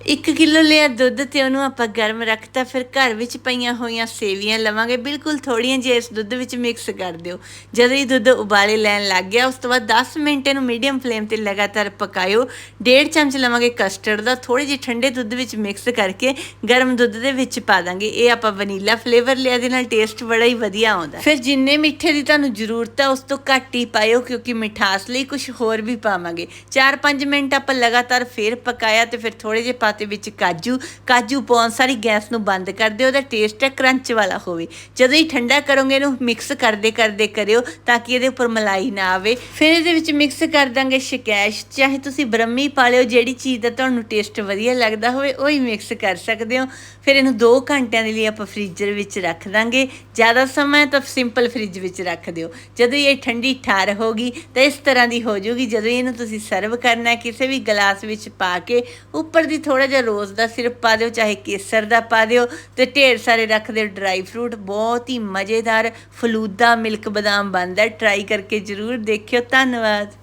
1 kilo ਲਿਆ ਦੁੱਧ ਤੇ ਉਹਨੂੰ ਆਪਾਂ ਗਰਮ ਰੱਖਤਾ, ਫਿਰ ਘਰ ਵਿੱਚ ਪਈਆਂ ਹੋਈਆਂ ਸੇਵੀਆਂ ਲਵਾਂਗੇ। ਬਿਲਕੁਲ ਥੋੜੀਆਂ ਜਿਹੀਆਂ ਇਸ ਦੁੱਧ ਵਿੱਚ ਮਿਕਸ ਕਰ ਦਿਓ। ਜਦੋਂ ਇਹ ਦੁੱਧ ਉਬਾਲੇ ਲੈਣ ਲੱਗ ਗਿਆ, ਉਸ ਤੋਂ ਬਾਅਦ 10 ਮਿੰਟ ਇਹਨੂੰ ਮੀਡੀਅਮ ਫਲੇਮ ਤੇ ਲਗਾਤਾਰ ਪਕਾਇਓ। ਡੇਢ ਚਮਚ ਲਵਾਂਗੇ ਕਸਟਰਡ ਦਾ ਥੋੜੇ ਜਿਹੇ ਠੰਡੇ ਦੁੱਧ ਵਿੱਚ ਮਿਕਸ ਕਰਕੇ ਗਰਮ ਦੁੱਧ ਦੇ ਵਿੱਚ ਪਾ ਦਾਂਗੇ। ਇਹ ਆਪਾਂ ਵਨੀਲਾ ਫਲੇਵਰ ਲਿਆ ਦੇ ਨਾਲ ਟੇਸਟ ਬੜਾ ਹੀ ਵਧੀਆ ਆਉਂਦਾ ਫਿਰ ਜਿੰਨੇ ਮਿੱਠੇ ਦੀ ਤੁਹਾਨੂੰ ਜ਼ਰੂਰਤ ਹੈ ਉਸ ਤੋਂ ਘੱਟ ਹੀ ਪਾਇਓ, ਕਿਉਂਕਿ ਮਿਠਾਸ ਲਈ ਕੁਝ ਹੋਰ ਵੀ ਪਾਵਾਂਗੇ। 4-5 ਮਿੰਟ ਆਪਾਂ ਲਗਾਤਾਰ ਫੇਰ ਪਕਾਇਆ ਤੇ ਫਿਰ ਥੋੜੇ ਜਿਹੇ ਪਾਤੇ ਵਿੱਚ ਕਾਜੂ ਕਾਜੂ ਪਾਉਣ ਸਾਰੀ ਗੈਸ ਨੂੰ ਬੰਦ ਕਰ ਦਿਓ, ਉਹਦਾ ਟੇਸਟ ਹੈ ਕਰੰਚ ਵਾਲਾ ਹੋਵੇ। ਜਦੋਂ ਹੀ ਠੰਡਾ ਕਰੋਗੇ ਇਹਨੂੰ ਮਿਕਸ ਕਰਦੇ ਕਰਦੇ ਕਰਿਓ ਤਾਂ ਕਿ ਇਹਦੇ ਉੱਪਰ ਮਲਾਈ ਨਾ ਆਵੇ। ਫਿਰ ਇਹਦੇ ਵਿੱਚ ਮਿਕਸ ਕਰ ਦਾਂਗੇ ਸ਼ਿਕੈਸ਼, ਚਾਹੇ ਤੁਸੀਂ ਬ੍ਰਹਮੀ ਪਾ ਲਿਓ, ਜਿਹੜੀ ਚੀਜ਼ ਦਾ ਤੁਹਾਨੂੰ ਟੇਸਟ ਵਧੀਆ ਲੱਗਦਾ ਹੋਵੇ, ਉਹ ਹੀ ਮਿਕਸ ਕਰ ਸਕਦੇ ਹੋ। ਫਿਰ ਇਹਨੂੰ 2 ਘੰਟਿਆਂ ਦੇ ਲਈ ਆਪਾਂ ਫ੍ਰੀਜ਼ਰ ਵਿੱਚ ਰੱਖ ਦਾਂਗੇ। ਜ਼ਿਆਦਾ ਸਮਾਂ ਤਾਂ ਸਿੰਪਲ ਫ੍ਰਿਜ ਵਿੱਚ ਰੱਖ ਦਿਓ। ਜਦੋਂ ਇਹ ਠੰਡੀ ਠਾਰ ਹੋਗੀ ਤਾਂ ਇਸ ਤਰ੍ਹਾਂ ਦੀ ਹੋ ਜਾਊਗੀ। ਜਦੋਂ ਇਹਨੂੰ ਤੁਸੀਂ ਸਰਵ ਕਰਨਾ ਕਿਸੇ ਵੀ ਗਲਾਸ ਵਿੱਚ ਪਾ ਕੇ, ਉੱਪਰ ਦੀ ਥੋੜਾ ਜਿਹਾ ਰੋਜ਼ ਦਾ ਸਿਰਪ ਪਾ ਦਿਓ, ਚਾਹੇ ਕੇਸਰ ਦਾ ਪਾ ਦਿਓ ਤੇ ਢੇਰ ਸਾਰੇ ਰੱਖ ਦਿਓ। ਡਰਾਈ ਫਰੂਟ ਬਹੁਤ ਹੀ ਮਜ਼ੇਦਾਰ, ਫਲੂਦਾ ਮਿਲਕ ਬਦਾਮ ਬਣਦਾ ਟਰਾਈ ਕਰਕੇ ਜ਼ਰੂਰ ਦੇਖਿਓ। ਧੰਨਵਾਦ।